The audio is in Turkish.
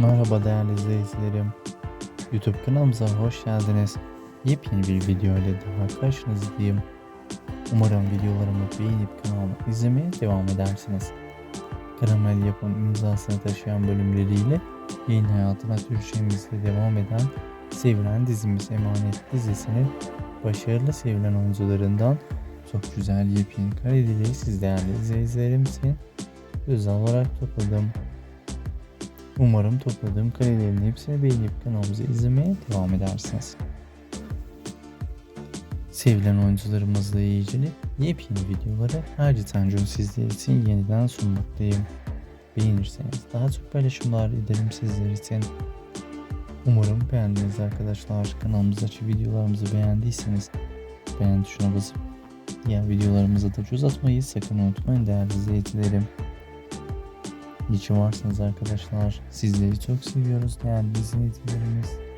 Merhaba değerli izleyicilerim. YouTube kanalımıza hoş geldiniz. Yepyeni bir video ile daha karşınızdayım. Umarım videolarımı beğenip kanalımı izlemeye devam edersiniz. Karamel yapım imzasını taşıyan bölümleriyle yayın hayatına Türkçemizde devam eden sevilen dizimiz Emanet dizisinin başarılı sevilen oyuncularından çok güzel yepyeni kareleri siz değerli izleyicilerim için özel olarak topladım. Umarım topladığım karelerin hepsini beğenip kanalımızı izlemeye devam edersiniz. Sevilen oyuncularımızla ilgili yepyeni videoları Tanjun sizler için yeniden sunmaktayım. Beğenirseniz daha çok paylaşımlar ederim sizler için. Umarım beğendiniz arkadaşlar. Kanalımızdaki videolarımızı beğendiyseniz beğen tuşuna basıp diğer videolarımıza da göz atmayı sakın unutmayın değerli izleyicilerim. İyi ki varsınız arkadaşlar. Sizleri çok seviyoruz değerli izleyicilerimiz.